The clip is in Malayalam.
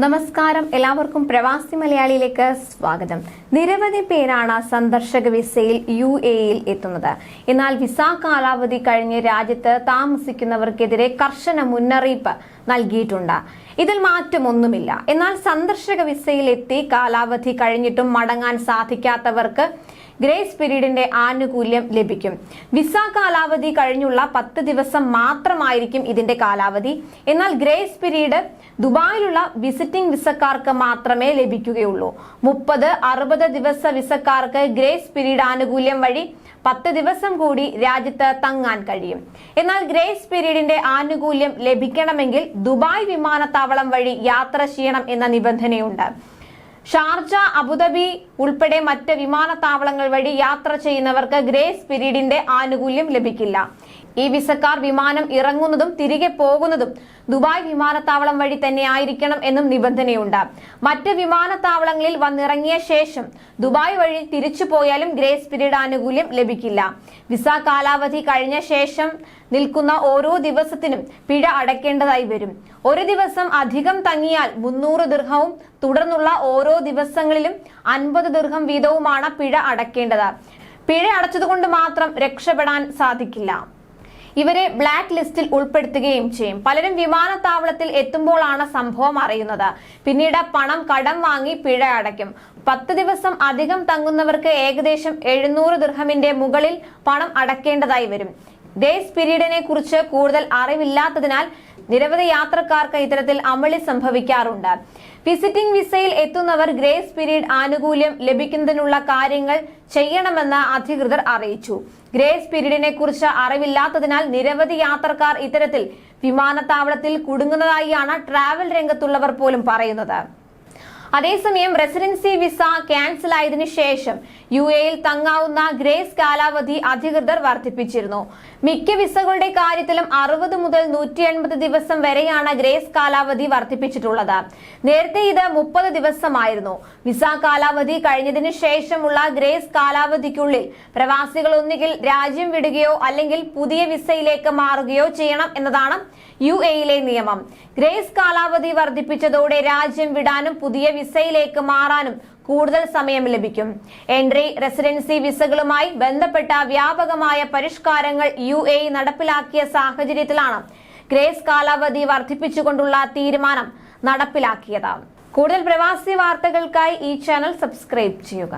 നമസ്കാരം. എല്ലാവർക്കും പ്രവാസി മലയാളിയിലേക്ക് സ്വാഗതം. നിരവധി പേരാണ് സന്ദർശക വിസയിൽ യു എയിൽ എത്തുന്നത്. എന്നാൽ വിസ കാലാവധി കഴിഞ്ഞ് രാജ്യത്ത് താമസിക്കുന്നവർക്കെതിരെ കർശന മുന്നറിയിപ്പ് നൽകിയിട്ടുണ്ട്. ഇതിൽ മാറ്റമൊന്നുമില്ല. എന്നാൽ സന്ദർശക വിസയിൽ എത്തി കാലാവധി കഴിഞ്ഞിട്ടും മടങ്ങാൻ സാധിക്കാത്തവർക്ക് ഗ്രേസ് പീരീഡിന്റെ ആനുകൂല്യം ലഭിക്കും. വിസ കാലാവധി കഴിഞ്ഞുള്ള പത്ത് ദിവസം മാത്രമായിരിക്കും ഇതിന്റെ കാലാവധി. എന്നാൽ ഗ്രേസ് പീരീഡ് ദുബായിലുള്ള വിസിറ്റിംഗ് വിസക്കാർക്ക് മാത്രമേ ലഭിക്കുകയുള്ളൂ. മുപ്പത് അറുപത് ദിവസ വിസക്കാർക്ക് ഗ്രേസ് പീരീഡ് ആനുകൂല്യം വഴി പത്ത് ദിവസം കൂടി രാജ്യത്ത് തങ്ങാൻ കഴിയും. എന്നാൽ ഗ്രേസ് പീരീഡിന്റെ ആനുകൂല്യം ലഭിക്കണമെങ്കിൽ ദുബായ് വിമാനത്താവളം വഴി യാത്ര ചെയ്യണം എന്ന നിബന്ധനയുണ്ട്. ഷാർജ അബുദാബി ഉൾപ്പെടെ മറ്റ് വിമാനത്താവളങ്ങൾ വഴി യാത്ര ചെയ്യുന്നവർക്ക് ഗ്രേസ് പിരീഡിന്റെ ആനുകൂല്യം ലഭിക്കില്ല. ഈ വിസക്കാർ വിമാനം ഇറങ്ങുന്നതും തിരികെ പോകുന്നതും ദുബായ് വിമാനത്താവളം വഴി തന്നെ ആയിരിക്കണം എന്നും നിബന്ധനയുണ്ട്. മറ്റ് വിമാനത്താവളങ്ങളിൽ വന്നിറങ്ങിയ ശേഷം ദുബായ് വഴി തിരിച്ചു പോയാലും ഗ്രേസ് പീരീഡ് ആനുകൂല്യം ലഭിക്കില്ല. വിസ കാലാവധി കഴിഞ്ഞ ശേഷം നിൽക്കുന്ന ഓരോ ദിവസത്തിനും പിഴ അടയ്ക്കേണ്ടതായി വരും. ഒരു ദിവസം അധികം തങ്ങിയാൽ മുന്നൂറ് ദീർഘവും തുടർന്നുള്ള ഓരോ ദിവസങ്ങളിലും അൻപത് ദീർഘം വീതവുമാണ് പിഴ അടയ്ക്കേണ്ടത്. പിഴ അടച്ചതുകൊണ്ട് മാത്രം രക്ഷപ്പെടാൻ സാധിക്കില്ല. ഇവരെ ബ്ലാക്ക് ലിസ്റ്റിൽ ഉൾപ്പെടുത്തുകയും ചെയ്യും. പലരും വിമാനത്താവളത്തിൽ എത്തുമ്പോഴാണ് സംഭവം അറിയുന്നത്. പിന്നീട് പണം കടം വാങ്ങി പിഴ അടയ്ക്കും. പത്ത് ദിവസം അധികം തങ്ങുന്നവർക്ക് ഏകദേശം എഴുന്നൂറ് ദൃഹമിന്റെ മുകളിൽ പണം അടക്കേണ്ടതായി വരും. ഗ്രേസ് പീരീഡിനെ കുറിച്ച് കൂടുതൽ അറിവില്ലാത്തതിനാൽ നിരവധി യാത്രക്കാർക്ക് ഇത്തരത്തിൽ അമളി സംഭവിക്കാറുണ്ട്. വിസിറ്റിംഗ് വിസയിൽ എത്തുന്നവർ ഗ്രേസ് പീരീഡ് ആനുകൂല്യം ലഭിക്കുന്നതിനുള്ള കാര്യങ്ങൾ ചെയ്യണമെന്ന് അധികൃതർ അറിയിച്ചു. ഗ്രേസ് പീരീഡിനെ കുറിച്ച് അറിവില്ലാത്തതിനാൽ നിരവധി യാത്രക്കാർ ഇത്തരത്തിൽ വിമാനത്താവളത്തിൽ കുടുങ്ങുന്നതായാണ് ട്രാവൽ രംഗത്തുള്ളവർ പോലും പറയുന്നത്. അതേസമയം റെസിഡൻസി വിസ ക്യാൻസൽ ആയതിനു ശേഷം യു എയിൽ തങ്ങാവുന്ന ഗ്രേസ് കാലാവധി അധികൃതർ വർദ്ധിപ്പിച്ചിരുന്നു. മിക്ക വിസകളുടെ കാര്യത്തിലും അറുപത് മുതൽ നൂറ്റി എൺപത് ദിവസം വരെയാണ് ഗ്രേസ് കാലാവധി വർദ്ധിപ്പിച്ചിട്ടുള്ളത്. നേരത്തെ ഇത് മുപ്പത് ദിവസമായിരുന്നു. വിസ കാലാവധി കഴിഞ്ഞതിനു ശേഷമുള്ള ഗ്രേസ് കാലാവധിക്കുള്ളിൽ പ്രവാസികൾ ഒന്നുകിൽ രാജ്യം വിടുകയോ അല്ലെങ്കിൽ പുതിയ വിസയിലേക്ക് മാറുകയോ ചെയ്യണം എന്നതാണ് യു എയിലെ നിയമം. ഗ്രേസ് കാലാവധി വർദ്ധിപ്പിച്ചതോടെ രാജ്യം വിടാനും പുതിയ വിസയിലേക്ക് മാറാനും കൂടുതൽ സമയം ലഭിക്കും. എൻട്രി റെസിഡൻസി വിസകളുമായി ബന്ധപ്പെട്ട വ്യാപകമായ പരിഷ്കാരങ്ങൾ യു എ നടപ്പിലാക്കിയ സാഹചര്യത്തിലാണ് ഗ്രേസ് കാലാവധി വർദ്ധിപ്പിച്ചുകൊണ്ടുള്ള തീരുമാനം നടപ്പിലാക്കിയത്. കൂടുതൽ പ്രവാസി വാർത്തകൾക്കായി ഈ ചാനൽ സബ്സ്ക്രൈബ് ചെയ്യുക.